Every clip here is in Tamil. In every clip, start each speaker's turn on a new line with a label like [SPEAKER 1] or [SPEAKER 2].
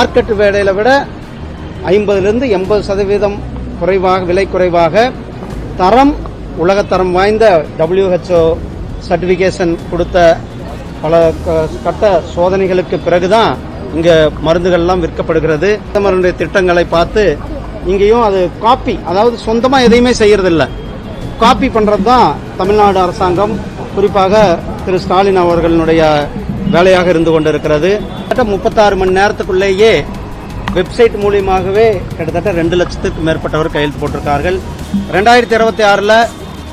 [SPEAKER 1] மார்க்கெட் வேலையில விட ஐம்பதுலேருந்து எண்பது சதவீதம் குறைவாக விலை குறைவாக தரம் உலகத்தரம் வாய்ந்த டபிள்யூஹெச்ஓ சர்டிஃபிகேஷன் கொடுத்த பல க- கட்ட சோதனைகளுக்கு பிறகுதான் இங்க மருந்துகள்லாம் விற்கப்படுகிறது. பிரதமருடைய திட்டங்களை பார்த்து இங்கேயும் அது காப்பி அதாவது சொந்தமாக எதையுமே செய்யறதில்ல. காப்பி பண்ணுறது தான் தமிழ்நாடு அரசாங்கம். குறிப்பாக திரு ஸ்டாலின் அவர்களுடைய வேலையாக இருந்து கொண்டிருக்கிறது. கிட்டத்தட்ட முப்பத்தாறு மணி நேரத்துக்குள்ளேயே வெப்சைட் மூலியமாகவே கிட்டத்தட்ட ரெண்டு லட்சத்துக்கு மேற்பட்டவர் கையெழுத்து போட்டிருக்கார்கள். ரெண்டாயிரத்தி இருபத்தி ஆறில்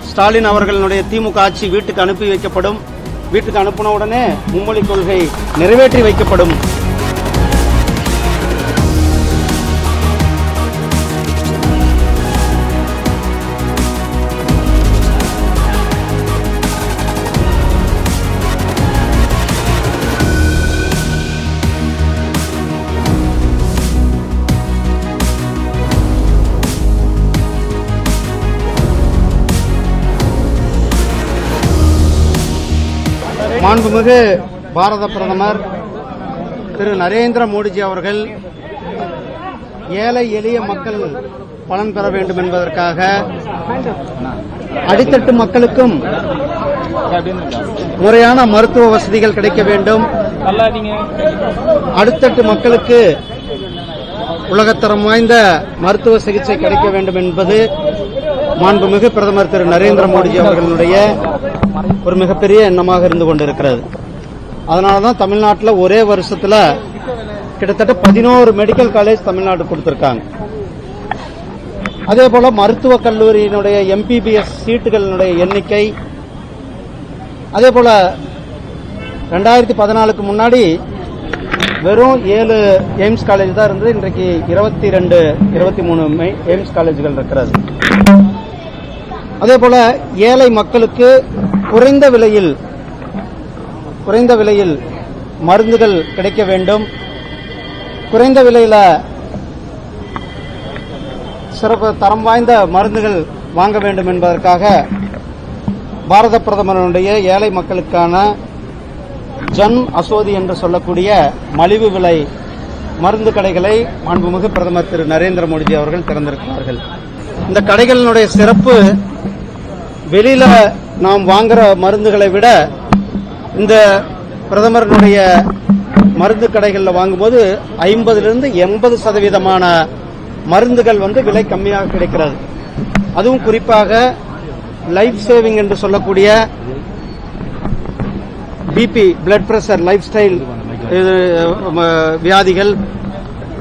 [SPEAKER 1] ஸ்டாலின் அவர்களுடைய திமுக ஆட்சி வீட்டுக்கு அனுப்பி வைக்கப்படும். வீட்டுக்கு அனுப்பின உடனே மும்மொழி கொள்கை நிறைவேற்றி வைக்கப்படும். மாண்புமிகு பாரத பிரதமர் திரு நரேந்திர மோடிஜி அவர்கள் ஏழை எளிய மக்கள் பலன் பெற வேண்டும் என்பதற்காக அடித்தட்டு மக்களுக்கும் முறையான மருத்துவ வசதிகள் கிடைக்க வேண்டும். அடுத்தட்டு மக்களுக்கு உலகத்தரம் வாய்ந்த மருத்துவ சிகிச்சை கிடைக்க வேண்டும் என்பது மாண்புமிகு பிரதமர் திரு நரேந்திர மோடிஜி அவர்களுடைய ஒரு மிகப்பெரிய எண்ணமாக இருந்து கொண்டிருக்கிறது. அதனால தான் தமிழ்நாட்டில் ஒரே வருஷத்துல கிட்டத்தட்ட பதினோரு மெடிக்கல் காலேஜ் தமிழ்நாடு கொடுத்திருக்காங்க. அதே போல மருத்துவக் கல்லூரியினுடைய எம்பிபிஎஸ் சீட்டுகளினுடைய எண்ணிக்கை அதே போல ரெண்டாயிரத்தி பதினாலுக்கு முன்னாடி வெறும் ஏழு எய்ம்ஸ் காலேஜ் தான் இருந்தது. இன்றைக்கு இருபத்தி ரெண்டு இருபத்தி மூணு எய்ம்ஸ் காலேஜ்கள் இருக்கிறது. அதே போல ஏழை மக்களுக்கு குறைந்த விலையில் குறைந்த விலையில் மருந்துகள் கிடைக்க வேண்டும். குறைந்த விலையில சிறப்பு தரம் வாய்ந்த மருந்துகள் வாங்க வேண்டும் என்பதற்காக பாரத பிரதமருடைய ஏழை மக்களுக்கான ஜன் அசோதி என்று சொல்லக்கூடிய மலிவு விலை மருந்து கடைகளை மாண்புமிகு பிரதமர் திரு நரேந்திர மோடிஜி அவர்கள் திறந்திருக்கிறார்கள். இந்த கடைகளினுடைய சிறப்பு வெளியில நாம் வாங்குற மருந்துகளை விட இந்த பிரதமருடைய மருந்து கடைகளில் வாங்கும்போது ஐம்பதுலேருந்து எண்பது சதவீதமான மருந்துகள் வந்து விலை கம்மியாக கிடைக்கிறது. அதுவும் குறிப்பாக லைஃப் சேவிங் என்று சொல்லக்கூடிய BP blood pressure lifestyle வியாதிகள்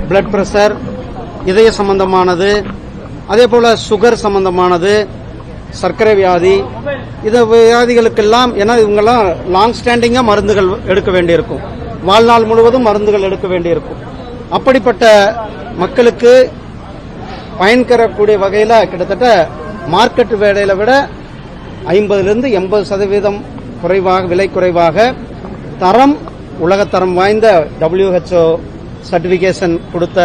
[SPEAKER 1] பிளட் பிரஷர் இதய சம்பந்தமானது அதே போல சுகர் சம்பந்தமானது சர்க்கரை வியாதி இந்த வியாதிகளுக்கெல்லாம் ஏன்னா இவங்கெல்லாம் லாங் ஸ்டாண்டிங்கா மருந்துகள் எடுக்க வேண்டியிருக்கும். வாழ்நாள் முழுவதும் மருந்துகள் எடுக்க வேண்டியிருக்கும். அப்படிப்பட்ட மக்களுக்கு பயன்கரக்கூடிய வகையில கிட்டத்தட்ட மார்க்கெட் வேலையில விட ஐம்பதுலேருந்து எண்பது சதவீதம் குறைவாக விலை குறைவாக தரம் உலகத்தரம் வாய்ந்த டபிள்யூஹெச்ஓ சர்டிஃபிகேஷன் கொடுத்த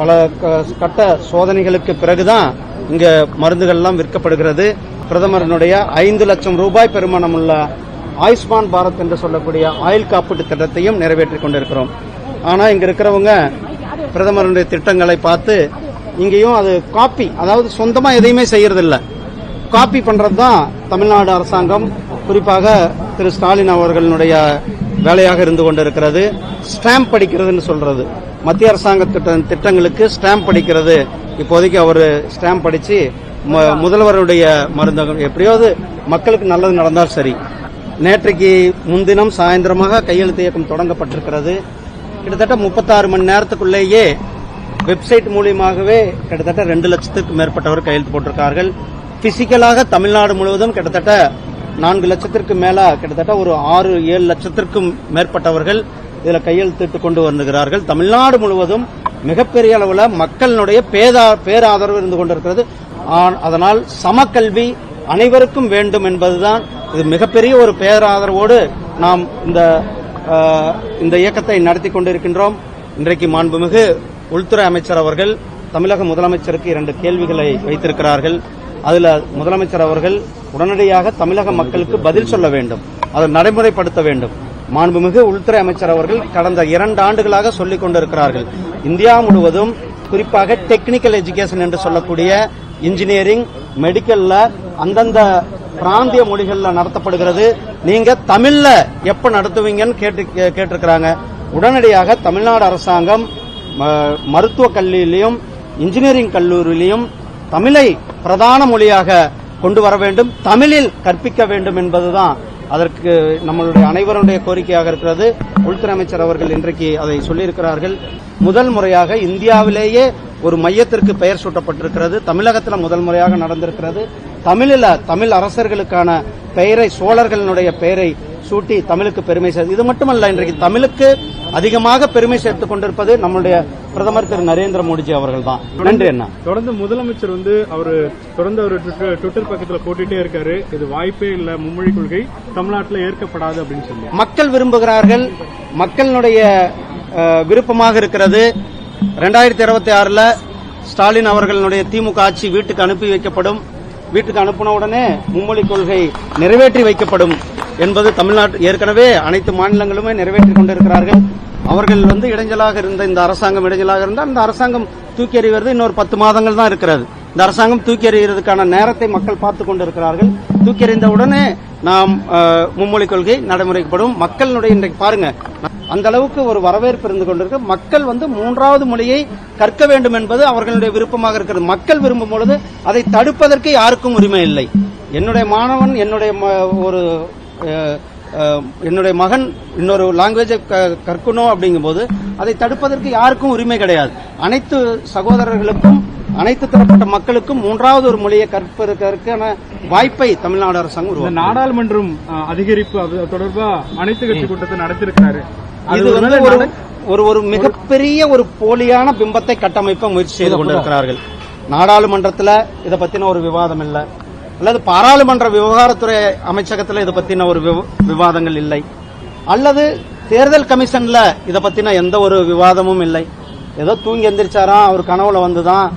[SPEAKER 1] பல க- கட்ட சோதனைகளுக்கு பிறகுதான் இங்க மருந்துகள்லாம் விற்கப்படுகிறது. பிரதமரனுடைய ஐந்து லட்சம் ரூபாய் பெருமானமுள்ள ஆயுஷ்மான் பாரத் என்று சொல்லக்கூடிய ஆயுள் காப்பீட்டு திட்டத்தையும் நிறைவேற்றி கொண்டிருக்கிறோம். ஆனால் இங்க இருக்கிறவங்க பிரதமருடைய திட்டங்களை பார்த்து இங்கேயும் அது காப்பி அதாவது சொந்தமா எதையுமே செய்யறதில்ல. காப்பி பண்றது தான் தமிழ்நாடு அரசாங்கம் குறிப்பாக திரு ஸ்டாலின் அவர்களுடைய வேலையாக இருந்து கொண்டிருக்கிறது. ஸ்டாம்ப் படிக்கிறதுன்னு சொல்றது. மத்திய அரசாங்க திட்ட திட்டங்களுக்கு ஸ்டாம்ப் படிக்கிறது இப்போதைக்கு அவர் ஸ்டாம்ப் படிச்சு ம- முதல்வருடைய மருந்தகம் எப்படியாவது மக்களுக்கு நல்லது நடந்தால் சரி. நேற்றைக்கு முன்தினம் சாயந்தரமாக கையெழுத்து இயக்கம் தொடங்கப்பட்டிருக்கிறது. கிட்டத்தட்ட முப்பத்தாறு மணி நேரத்துக்குள்ளேயே வெப்சைட் மூலியமாகவே கிட்டத்தட்ட ரெண்டு லட்சத்துக்கு மேற்பட்டவர் கையெழுத்து போட்டிருக்கார்கள். பிசிக்கலாக தமிழ்நாடு முழுவதும் கிட்டத்தட்ட நான்கு லட்சத்திற்கு மேல கிட்டத்தட்ட ஒரு ஆறு ஏழு லட்சத்திற்கும் மேற்பட்டவர்கள் இதுல கையெழுத்திட்டு கொண்டு வருகிறார்கள். தமிழ்நாடு முழுவதும் மிகப்பெரிய அளவில் மக்களினுடைய பேதா பேராதரவு இருந்து கொண்டிருக்கிறது. அதனால் சமக்கல்வி அனைவருக்கும் வேண்டும் என்பதுதான் இது மிகப்பெரிய ஒரு பேராதரவோடு நாம் இந்த இந்த இயக்கத்தை நடத்தி கொண்டிருக்கின்றோம். இன்றைக்கு மாண்புமிகு உள்துறை அமைச்சர் அவர்கள் தமிழக முதலமைச்சருக்கு இரண்டு கேள்விகளை வைத்திருக்கிறார்கள். அதுல முதலமைச்சர் அவர்கள் உடனடியாக தமிழக மக்களுக்கு பதில் சொல்ல வேண்டும். அதை நடைமுறைப்படுத்த வேண்டும். மாண்புமிகு உள்துறை அமைச்சர் அவர்கள் கடந்த இரண்டு ஆண்டுகளாக சொல்லிக் கொண்டிருக்கிறார்கள். இந்தியா முழுவதும் குறிப்பாக டெக்னிக்கல் எஜுகேஷன் என்று சொல்லக்கூடிய இன்ஜினியரிங் மெடிக்கல்ல அந்தந்த பிராந்திய மொழிகளில் நடத்தப்படுகிறது. நீங்க தமிழ்ல எப்ப நடத்துவீங்கன்னு கேட்டு கே- கேட்டிருக்கிறாங்க. உடனடியாக தமிழ்நாடு அரசாங்கம் ம- கல்லூரியிலையும் இன்ஜினியரிங் கல்லூரியிலையும் தமிழை பிரதான மொழியாக கொண்டு வர வேண்டும். தமிழில் கற்பிக்க வேண்டும் என்பதுதான் அதற்கு நம்மளுடைய அனைவருடைய கோரிக்கையாக இருக்கிறது. உள்துறை அமைச்சர் அவர்கள் இன்றைக்கு அதை சொல்லியிருக்கிறார்கள். முதல் முறையாக இந்தியாவிலேயே ஒரு மையத்திற்கு பெயர் சூட்டப்பட்டிருக்கிறது. தமிழகத்தில் முதல் முறையாக நடந்திருக்கிறது. தமிழில் தமிழ் அரசர்களுக்கான பெயரை சோழர்களுடைய பெயரை சூட்டி தமிழுக்கு பெருமை சேர்த்து இது மட்டுமல்ல இன்றைக்கு தமிழுக்கு அதிகமாக பெருமை சேர்த்துக் கொண்டிருப்பது நம்முடைய பிரதமர் திரு நரேந்திர மோடிஜி அவர்கள் தான் நன்றி அண்ணா.
[SPEAKER 2] தொடர்ந்து முதலமைச்சர் வந்து அவரு தொடர்ந்து அவர் ட்விட்டர் பக்கத்துல போட்டுட்டே இருக்காரு. இது வாய்ப்பே இல்ல மும்மொழி கொள்கை தமிழ்நாட்டுல ஏற்கப்படாது அப்படின்னு சொல்லி.
[SPEAKER 1] மக்கள் விரும்புகிறார்கள். மக்களினுடைய அஹ், விருப்பமாக இருக்கிறது. ரெண்டாயிரத்தி இருபத்தி ஆறுல ஸ்டாலின் அவர்களுடைய திமுக ஆட்சி வீட்டுக்கு அனுப்பி வைக்கப்படும். வீட்டுக்கு அனுப்பின உடனே மும்மொழி கொள்கை நிறைவேற்றி வைக்கப்படும் என்பது தமிழ்நாட்டு ஏற்கனவே அனைத்து மாநிலங்களுமே நிறைவேற்றிக் கொண்டிருக்கிறார்கள். அவர்கள் வந்து இடைஞ்சலாக இருந்த இந்த அரசாங்கம் இடைஞ்சலாக இருந்தால் அந்த அரசாங்கம் தூக்கி எறிவது இன்னொரு பத்து மாதங்கள் தான் இருக்கிறது. இந்த அரசாங்கம் தூக்கி எறிகிறதுக்கான நேரத்தை மக்கள் பார்த்துக் கொண்டிருக்கிறார்கள். தூக்கி எறிந்தவுடனே நாம் மும்மொழி கொள்கை நடைமுறைப்படும் மக்களினுடைய இன்றைக்கு பாருங்க அந்த அளவுக்கு ஒரு வரவேற்பு இருந்து கொண்டிருக்கு. மக்கள் வந்து மூன்றாவது மொழியை கற்க வேண்டும் என்பது அவர்களுடைய விருப்பமாக இருக்கிறது. மக்கள் விரும்பும் பொழுது அதை தடுப்பதற்கு யாருக்கும் உரிமை இல்லை. என்னுடைய மாணவன் என்னுடைய ம- ஒரு என்னுடைய மகன் இன்னொரு லாங்குவேஜை கற்கணும் அப்படிங்கும்போது அதை தடுப்பதற்கு யாருக்கும் உரிமை கிடையாது. அனைத்து சகோதரர்களுக்கும் அனைத்து தரப்பட்ட மக்களுக்கும் மூன்றாவது ஒரு மொழியை கற்பதற்கான வாய்ப்பை தமிழ்நாடு அரசாங்கம் உருவாக்கும்
[SPEAKER 2] நாடாளுமன்றம் அதிகரிப்பு அது தொடர்பா அனைத்து கட்சி கூட்டத்தை நடத்திருக்கிறாரு
[SPEAKER 1] இது வந்து ஒரு ஒரு ஒரு மிகப்பெரிய ஒரு போலியான பிம்பத்தை கட்டமைப்ப முயற்சி செய்து கொண்டிருக்கிறார்கள். நாடாளுமன்றத்துல இத பத்தின ஒரு விவாதம் இல்ல. அல்லது பாராளுமன்ற விவகாரத்துறை அமைச்சகத்தில் இதை பத்தின ஒரு விவ- விவாதங்கள் இல்லை. அல்லது தேர்தல் கமிஷன்ல இதை பத்தின எந்த ஒரு விவாதமும் இல்லை. ஏதோ தூங்கி எந்திரிச்சாராம் அவர் கனவுல வந்துதான் தான்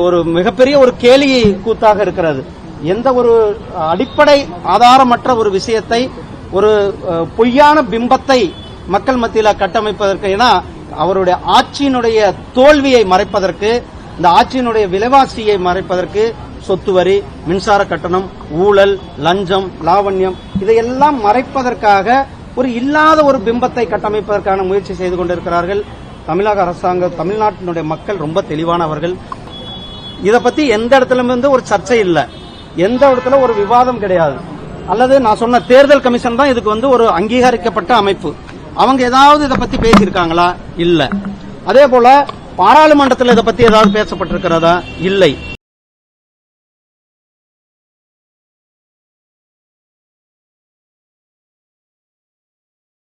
[SPEAKER 1] ஒரு மிகப்பெரிய ஒரு கேலி கூத்தாக இருக்கிறது. எந்த ஒரு அடிப்படை ஆதாரமற்ற ஒரு விஷயத்தை ஒரு பொய்யான பிம்பத்தை மக்கள் மத்தியில் கட்டமைப்பதற்கு ஏன்னா அவருடைய ஆட்சியினுடைய தோல்வியை மறைப்பதற்கு இந்த ஆட்சியினுடைய விலைவாசியை மறைப்பதற்கு சொத்து வரி மின்சார கட்டணம் ஊழல் லஞ்சம் லாவண்யம் இதையெல்லாம் மறைப்பதற்காக ஒரு இல்லாத ஒரு பிம்பத்தை கட்டமைப்பதற்கான முயற்சி செய்து கொண்டிருக்கிறார்கள். தமிழக அரசாங்கம் தமிழ்நாட்டினுடைய மக்கள் ரொம்ப தெளிவானவர்கள். இதை பத்தி எந்த இடத்துல வந்து ஒரு சர்ச்சை இல்லை. எந்த இடத்துல ஒரு விவாதம் கிடையாது. அல்லது நான் சொன்ன தேர்தல் கமிஷன் தான் இதுக்கு வந்து ஒரு அங்கீகரிக்கப்பட்ட அமைப்பு. அவங்க ஏதாவது இதை பத்தி பேசியிருக்காங்களா? இல்ல. அதே போல பாராளுமன்றத்தில் இதை பத்தி ஏதாவது பேசப்பட்டிருக்கிறதா? இல்லை.